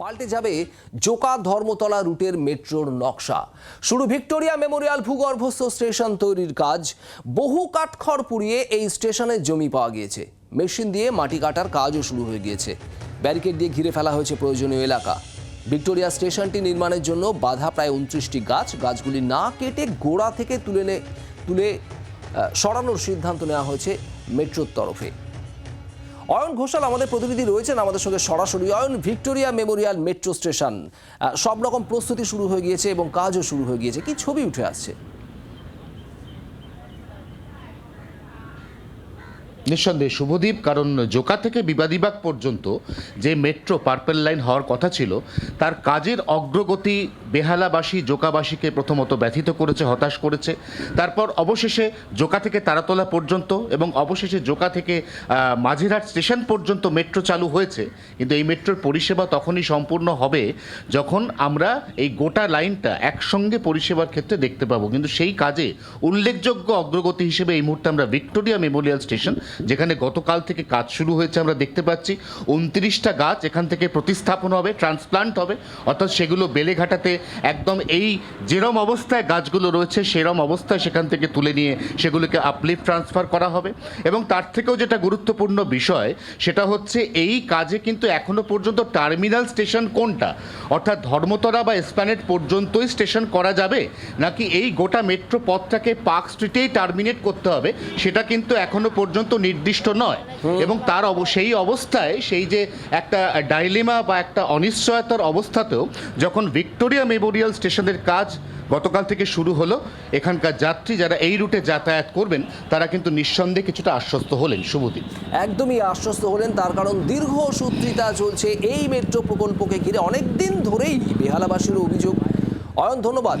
পাল্টে যাবে জোকা ধর্মতলা রুটের মেট্রোর নকশা। শুরু ভিক্টোরিয়া মেমোরিয়াল ভূগর্ভস্থ স্টেশন তৈরির কাজ। বহু কাঠখড় পুড়িয়ে এই স্টেশনের জমি পাওয়া গিয়েছে। মেশিন দিয়ে মাটি কাটার কাজও শুরু হয়ে গিয়েছে। ব্যারিকেড দিয়ে ঘিরে ফেলা হয়েছে প্রয়োজনীয় এলাকা। ভিক্টোরিয়া স্টেশনটি নির্মাণের জন্য বাধা প্রায় উনত্রিশটি গাছ। গাছগুলি না কেটে গোড়া থেকে তুলে তুলে সরানোর সিদ্ধান্ত নেওয়া হয়েছে মেট্রোর তরফে। অয়ন ঘোষাল, আমাদের প্রতিনিধি রয়েছেন আমাদের সঙ্গে সরাসরি। Ayan, Victoria Memorial metro station সব রকম প্রস্তুতি শুরু হয়ে গিয়েছে এবং কাজও শুরু হয়ে গিয়েছে। কি ছবি উঠে আসছে? নিঃসন্দেহে শুভদীপ, কারণ জোকা থেকে বিবাদীবাগ পর্যন্ত যে মেট্রো পার্পেল লাইন হওয়ার কথা ছিল, তার কাজের অগ্রগতি বেহালাবাসী, জোকাবাসীকে প্রথমত ব্যথিত করেছে, হতাশ করেছে। তারপর অবশেষে জোকা থেকে তারাতলা পর্যন্ত এবং অবশেষে জোকা থেকে মাঝেরহাট স্টেশন পর্যন্ত মেট্রো চালু হয়েছে। কিন্তু এই মেট্রোর পরিষেবা তখনই সম্পূর্ণ হবে যখন আমরা এই গোটা লাইনটা একসঙ্গে পরিষেবার ক্ষেত্রে দেখতে পাবো। কিন্তু সেই কাজে উল্লেখযোগ্য অগ্রগতি হিসেবে এই মুহূর্তে আমরা ভিক্টোরিয়া মেমোরিয়াল স্টেশন যেখানে গতকাল থেকে কাজ শুরু হয়েছে, আমরা দেখতে পাচ্ছি। উনত্রিশটা গাছ এখান থেকে প্রতিস্থাপন হবে, ট্রান্সপ্লান্ট হবে। অর্থাৎ সেগুলো বেলেঘাটাতে একদম এই যেরম অবস্থায় গাছগুলো রয়েছে, সেরম অবস্থায় সেখান থেকে তুলে নিয়ে সেগুলোকে আপলিফ ট্রান্সফার করা হবে। এবং তার থেকেও যেটা গুরুত্বপূর্ণ বিষয়, সেটা হচ্ছে এই কাজে কিন্তু এখনও পর্যন্ত টার্মিনাল স্টেশন কোনটা? অর্থাৎ ধর্মতলা বা এসপ্ল্যানেট পর্যন্তই স্টেশন করা যাবে? নাকি এই গোটা মেট্রো পথটাকে পার্ক স্ট্রিটেই টার্মিনেট করতে হবে? সেটা কিন্তু এখনও পর্যন্ত নির্দিষ্ট নয়। এবং তার সেই অবস্থায় সেই যে একটা ডাইলিমা বা একটা অনিশ্চয়তার অবস্থাতেও যখন ভিক্টোরিয়া মেমোরিয়াল স্টেশনের কাজ গতকাল থেকে শুরু হলো এখানকার যাত্রী যারা এই রুটে যাতায়াত করবেন তারা কিন্তু নিঃসন্দেহে কিছুটা আশ্বস্ত হলেন। শুভদীপ একদমই আশ্বস্ত হলেন তার কারণ দীর্ঘ সূত্রিতা চলছে এই মেট্রো প্রকল্পকে ঘিরে। অনেক দিন ধরেই বেহালাবাসীর অভিযোগ। অয়ন ধন্যবাদ।